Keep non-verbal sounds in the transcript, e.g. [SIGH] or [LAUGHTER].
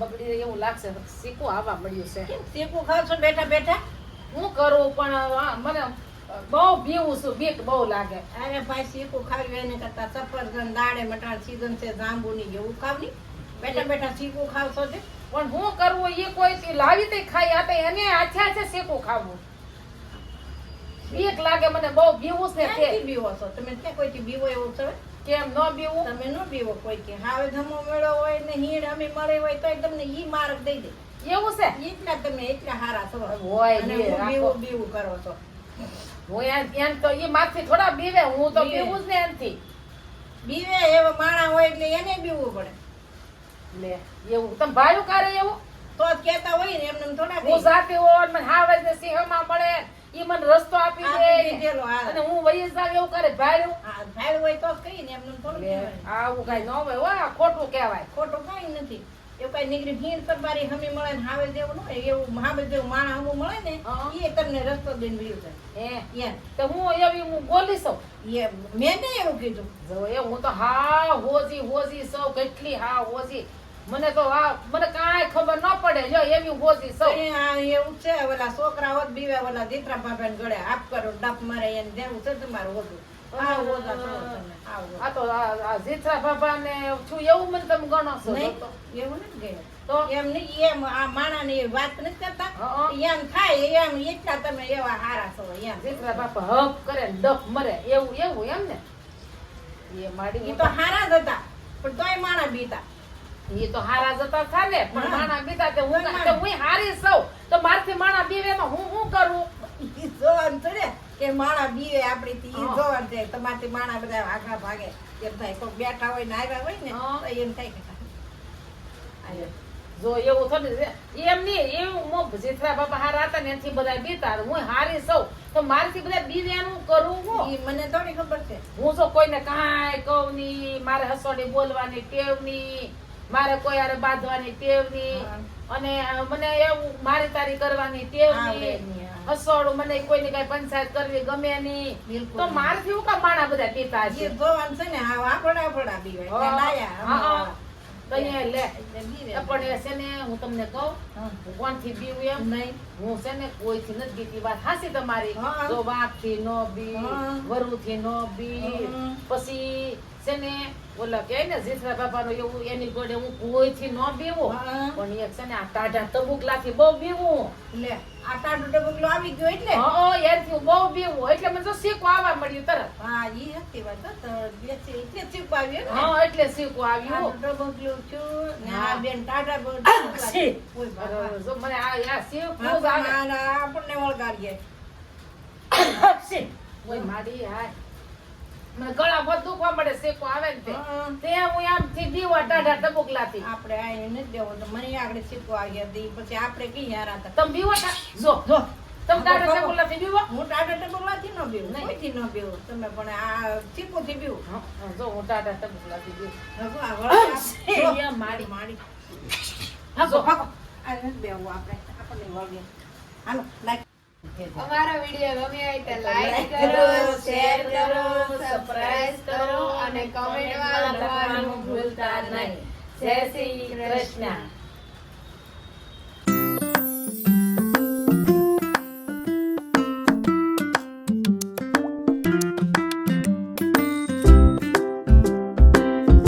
બગડી રહી એવું લાગશે. શીખો આવવા મળ્યું છે. કેમ શીખો ખાવ છો બેઠા બેઠા? હું કરું પણ મને બહુ બીવું છું બીક બહુ લાગે. અરે ભાઈ શીખો ખાવી એને કરતા સફરજન દાડે મટાણ સીઝન છે જાંબુની જેવું ખાવની બેઠા બેઠા શીખો ખાવ છો તે? પણ હું કરવું એ કોઈ લાવી તે ખાઈ આપે એને આછે આછે શીખો ખાવું. બીક લાગે મને બહુ બીવું છે તે. બીવો છો? તમે ક્યાં કોઈથી બીવો એવું છે? કેમ ન બીવું તમે ન બીવો કે હાવે ધમો મેળો હોય ને હીણ અમે મળે હોય તો તમને ઈ માર્ગ દઈ દે. એવું છે? એટલા તમે એટલા હારા છો. હોય બીવું બીવું કરો છો. હોય એમ તો એ માથે થોડા બીવે હું તો બીવે. જ ને એનથી. બીવે એવો માણા હોય એટલે એને બીવું પડે. લે એવું. તમે ભાયું કરે એવું? તો જ કહેતા હોય ને એમને થોડા હું જાતી હોય મને હા વાજે સિંહમાં મળે. ઈ મને રસ્તો આપી દે. અને હું વહી જાવ એવું કરે ભાડું ભાઈ હોય તો કઈ ને એમને થોડું આવું કઈ ન હોય હો ખોટું કહેવાય. ખોટું કઈ નથી. એવું કઈ નીકળી ભીડ કરવાની હમી મળે ને હાવે દેવું ન હોય એવું હાવે જેવું માણા હમું મળે ને એ તમને રસ્તો દઈને વયું જાય. એ. તો હું એવી હું બોલી સૌ એ મેં નહીં એવું કીધું. જો એ હું તો હા હોજી હોજી સૌ કેટલી હા હોજી. મને તો આ મને કાંઈ ખબર ન પડે. જો એવી હોજી સૌ. એવું છે ઓલા છોકરા હોત બીવે ઓલા દીકરા બાપા ને ગળે આપ કરો ડપ મારે એને જેવું છે તમારું હોતું આ તો બાબા ને છું એવું મને તમે ગણો છો એવું નથી ગયું તો? એમ નહીં એમ આ માણાની વાત નથી કરતા. એમ થાય એમ ઈચ્છા તમે એવા હારા છો એમ. જીથરા બાપા હપ કરે ને ડફ મરે એવું એવું એમ ને? એ માડી તો હારા જ હતા પણ તોય માણા બીતા. એ તો હારા જતા થા પણ માણા બીતા તે હું કોઈ કાંઈ- માણા. તે હું હારી સૌ. તો મારથી માણા બીવે માં હું શું કરું? જોવાનું છે કે માણા બીવે આપણી થી જોવાનું છે. તમારથી માણા બધા આગા ભાગે. એમ થાય કોઈ બેઠા હોય ને આવ્યા હોય ને એમ થાય કે જો એવું થોડી એમ નહીં એવું મો જીથરા બાપા હારા હતા ને એનથી બધા બીતા હું હારી સૌ. તો મારથી બધા બીવે એનું કરું હું? મને થોડી ખબર છે. હું જો કોઈને કાંઈ કહું નહીં મારે હસોડી બોલવાની ટેવ નહીં. મારે કોઈ આરે બાંધવાની ટેવ નહીં અને મને એવું મારી તારી કરવાની ટેવ નહીં. હસોડું મને કોઈની કઈ પંચાયત કરવી ગમે નહીં. તો. મારથી હું કામ માણા બધા પીતા છે જોવાનું છે ને હા વાપડા બીવે લાયા લે. પણ એ છે ને હું તમને કહું કોણથી બીવું એમ. નહીં. હું છે ને કોઈથી નથી બીતી વાત. હાસી તમારી. જો વાઘથી નો બી વરુ થી નો બી પછી છે ને ઓલા કે ને જીથરા બાપાનું એવું એની જોડે હું કોઈથી નો બીવું હા. પણ એક છે ને આ ટાઢા તબુકલાથી બહુ બીવું લે આ ટાટુ તબુકલો આવી ગયો એટલે? હા યારથી હું બહુ બીવું એટલે મને તો શીખવા આવવા મળ્યું તરત. હા ઈ હતી વાત હો, તો બેસી એટલે ચીપ આવ્યું હા એટલે શીખવા આવ્યું. ટાટુ ડબકલું છું ને આ બેન ટાટા બોલ છી. જો મને આ આ શીખવું હા, આપણને વળગાડીએ. [COUGHS] ઓય માડી હાય. મને ગળા બધું દુખવા મળે શેકો આવે ને તે. હું. આમ થી આમથી બીવા ટાઢા ટબુકલાથી આપણે આ એને નથી દેવો તો મને આગળ શેકો આ ગયા દી પછી આપણે કઈ યાર હતા? તમે બીવો જો જો. તમે ટાઢા ટબુકલાથી બીવો? હું ટાટા ટબકલાથી ન બીવું નહીંથી ન બીવું? તમે પણ આ ચીપુથી બીવું. હા, હા, જો હું ટાઢા ટબુકલાથી બીવું. રઘુ, આ વળગે જો. આપ- જો. મારી. મારી. હાલો, હાલો, આ નથી બેહવું આપણે આપણને વળગે. હાલો લાઈક અમારો વીડિયો ગમે હોય તો લાઈક કરો શેર કરો કરો, સબસ્ક્રાઇબ કરો અને કમેન્ટમાં લખવાનું ભૂલતા નહીં. જય શ્રી કૃષ્ણ.